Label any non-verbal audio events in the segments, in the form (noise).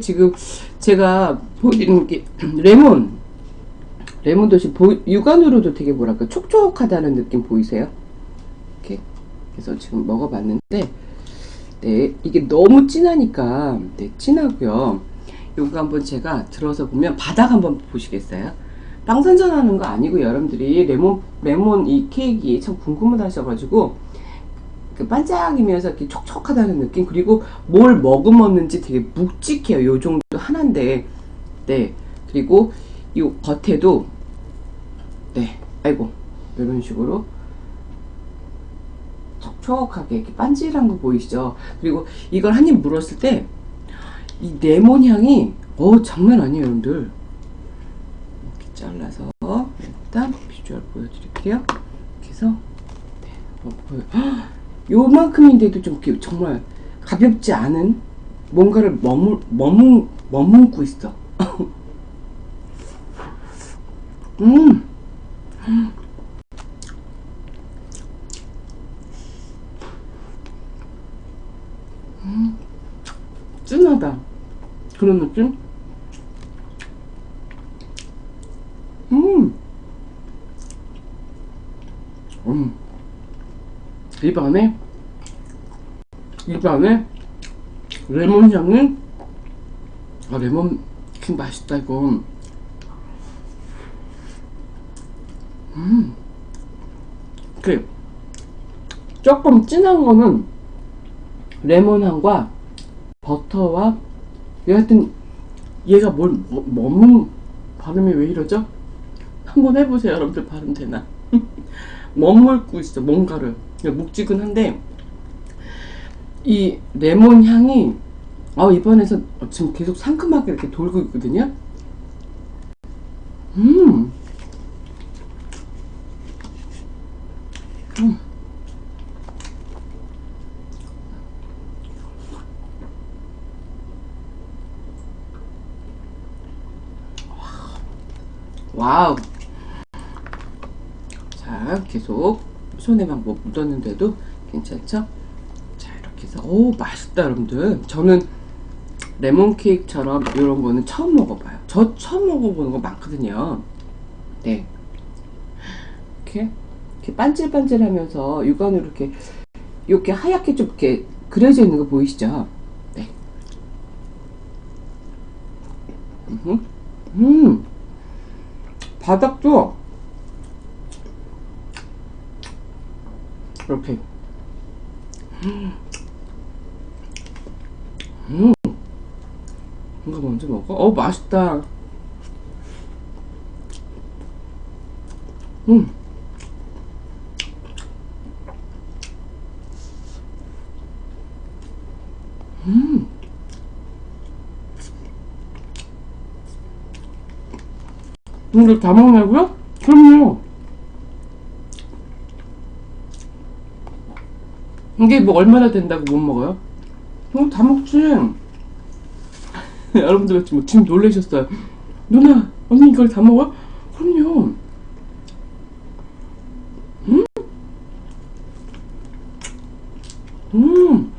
지금 제가 보여드리는 게 레몬 레몬도 지금 보- 육안으로도 되게 뭐랄까 촉촉하다는 느낌 보이세요? 이렇게 그래서 지금 먹어봤는데 네 이게 너무 진하니까 네 진하고요 요거 한번 제가 들어서 보면 바닥 한번 보시겠어요? 빵 선전하는 거 아니고 여러분들이 레몬 레몬 이 케이크 참 궁금하다 하셔가지고 그 반짝이면서 이렇게 촉촉하다는 느낌? 그리고 뭘 머금었는지 되게 묵직해요. 요 정도 하나인데. 네. 그리고 이 겉에도 네. 아이고. 이런 식으로 촉촉하게 이렇게 반질한 거 보이시죠? 그리고 이걸 한 입 물었을 때 이 레몬 향이 어 장난 아니에요 여러분들. 이렇게 잘라서 일단 비주얼 보여드릴게요. 이렇게 해서 네, 한번 보여 헉! 요만큼인데도 좀 정말 가볍지 않은 뭔가를 머물, 머문, 머문고 있어. (laughs) 음. 음. 진하다. 그런 느낌? 음. 음. 입 안에 입 안에 레몬 향이 아 레몬 킹 맛있다 이거 음 그, 조금 진한 거는 레몬 향과 버터와 여하튼 얘가 뭘 뭐, 머문 발음이 왜 이러죠? 한번 해보세요 여러분들 발음 되나? (laughs) 머물고 있어 뭔가를 묵직은 한데 이 레몬 향이 어, 입안에서 지금 계속 상큼하게 이렇게 돌고 있거든요 음. 음. 와우 자 계속 손에만 뭐 묻었는데도 괜찮죠? 자 이렇게 해서 오 맛있다 여러분들. 저는 레몬 케이크처럼 이런 거는 처음 먹어봐요. 저 처음 먹어보는 거 많거든요. 네. 이렇게 이렇게 반질반질하면서 육안으로 이렇게 이렇게 하얗게 좀 이렇게 그려져 있는 거 보이시죠? 네. 음흠. 음. 바닥도 이렇게 음 이거 먼저 먹어? 어 맛있다 음 음. 이거 다 먹냐고요? 그럼요. 이게 뭐 얼마나 된다고 못 먹어요? 이거 다 먹지. (laughs) 여러분들 지금 지금 놀라셨어요. 누나, 언니 이걸 다 먹어? 그럼요. 음? 음.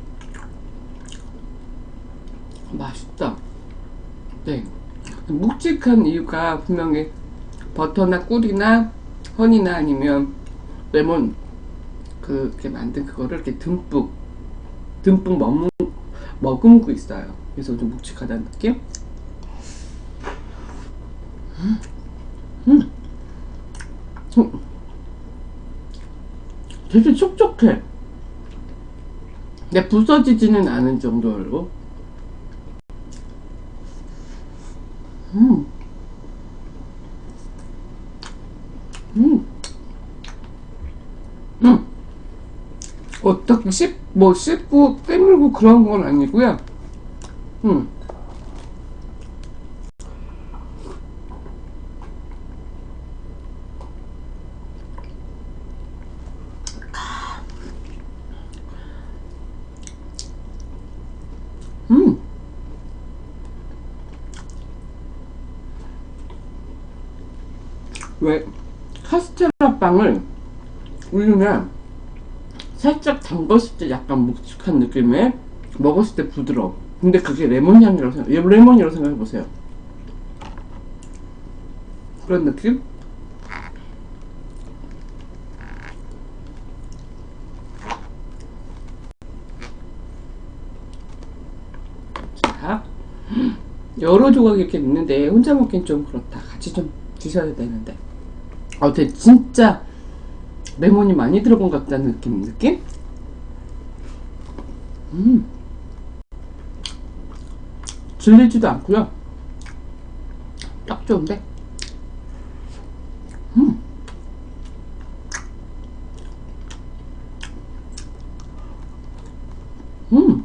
맛있다. 네. 묵직한 이유가 분명히 버터나 꿀이나 허니나 아니면 레몬 그렇게 만든 그거를 이렇게 듬뿍 듬뿍 머문, 머금고 있어요. 그래서 좀 묵직하다는 느낌? 음. 음. 음. 되게 촉촉해. 근데 부서지지는 않은 정도로. 음. 음. 음. 어떻게 씹, 뭐 씹고 깨물고 그런 건 아니고요. 음. 음. 왜 카스테라 빵을 우유에 살짝 담갔을 때 약간 묵직한 느낌에 먹었을 때 부드러워 근데 그게 레몬 향이라고 생각, 레몬이라고 생각해 보세요. 그런 느낌? 자, 여러 조각 이렇게 있는데 혼자 먹긴 좀 그렇다. 같이 좀 드셔야 되는데. 어, 근데 진짜 레몬이 많이 들어간 것 같다는 느낌, 느낌? 음. 질리지도 않고요. 딱 좋은데? 음. 음.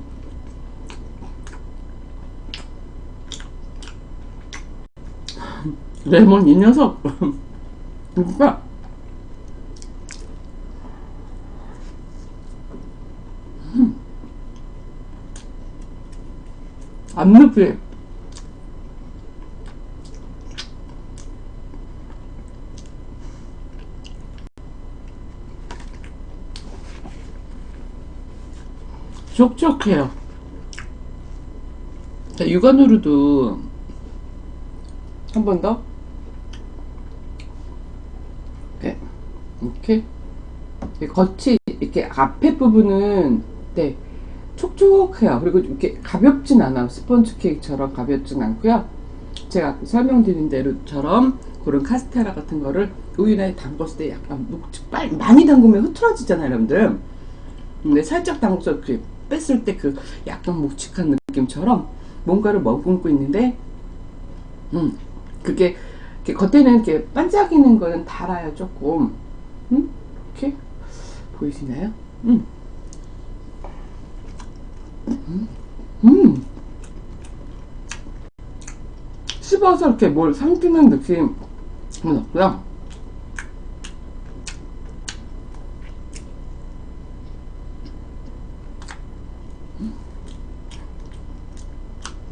(laughs) 레몬 이 녀석. (laughs) 진짜. 안 느끼해. 촉촉해요. 자, 육안으로도 한 번 더. 네, 이렇게. 이렇게 겉이 이렇게 앞에 부분은 네 촉촉해요. 그리고 이렇게 가볍진 않아. 스펀지 케이크처럼 가볍진 않고요. 제가 설명드린 대로처럼 그런 카스테라 같은 거를 우유에 담궜을 때 약간 묵직, 빨리 많이 담그면 흐트러지잖아요, 여러분들. 근데 살짝 담궈서 이렇게 뺐을 때 그 약간 묵직한 느낌처럼 뭔가를 머금고 있는데, 음, 그게 겉에는 이렇게 반짝이는 거는 달아요, 조금. 음, 이렇게 보이시나요? 음. 음. 음. 씹어서 이렇게 뭘 삼키는 느낌은 없고요.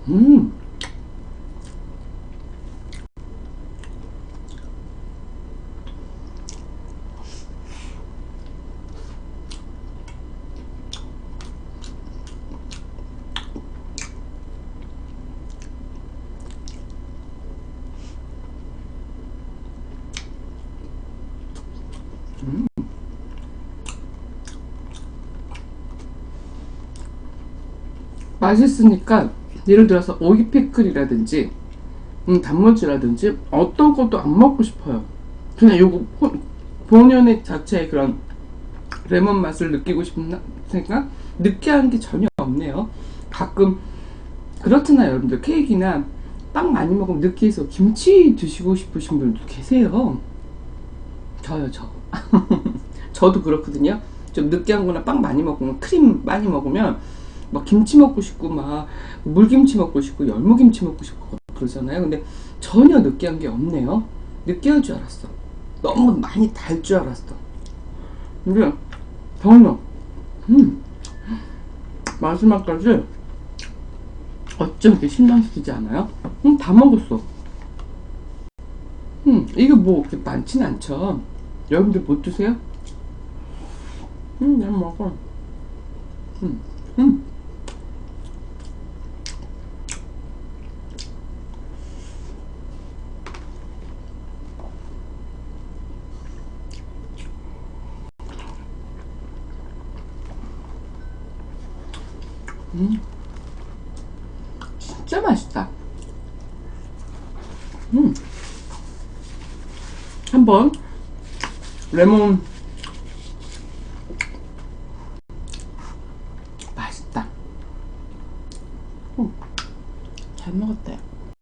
음. 맛있으니까 예를 들어서 오이 피클이라든지 음, 단무지라든지 어떤 것도 안 먹고 싶어요. 그냥 요거 호- 본연의 자체의 그런 레몬 맛을 느끼고 싶은 생각? 느끼한 게 전혀 없네요. 가끔 그렇잖아요, 여러분들 케이크나 빵 많이 먹으면 느끼해서 김치 드시고 싶으신 분도 계세요. 저요, 저. (laughs) 저도 그렇거든요. 좀 느끼한 거나 빵 많이 먹으면 크림 많이 먹으면 막 김치 먹고 싶고 막 물김치 먹고 싶고 열무김치 먹고 싶고 그러잖아요. 근데 전혀 느끼한 게 없네요. 느끼할 줄 알았어. 너무 많이 달 줄 알았어. 근데 전혀 음 마지막까지 어쩜 이렇게 실망시키지 않아요? 음, 다 먹었어. 음, 이게 뭐 그렇게 많진 않죠. 여러분들 못 드세요? 음, 난 먹어. 음, 음. 음. 진짜 맛있다. 음. 한번 레몬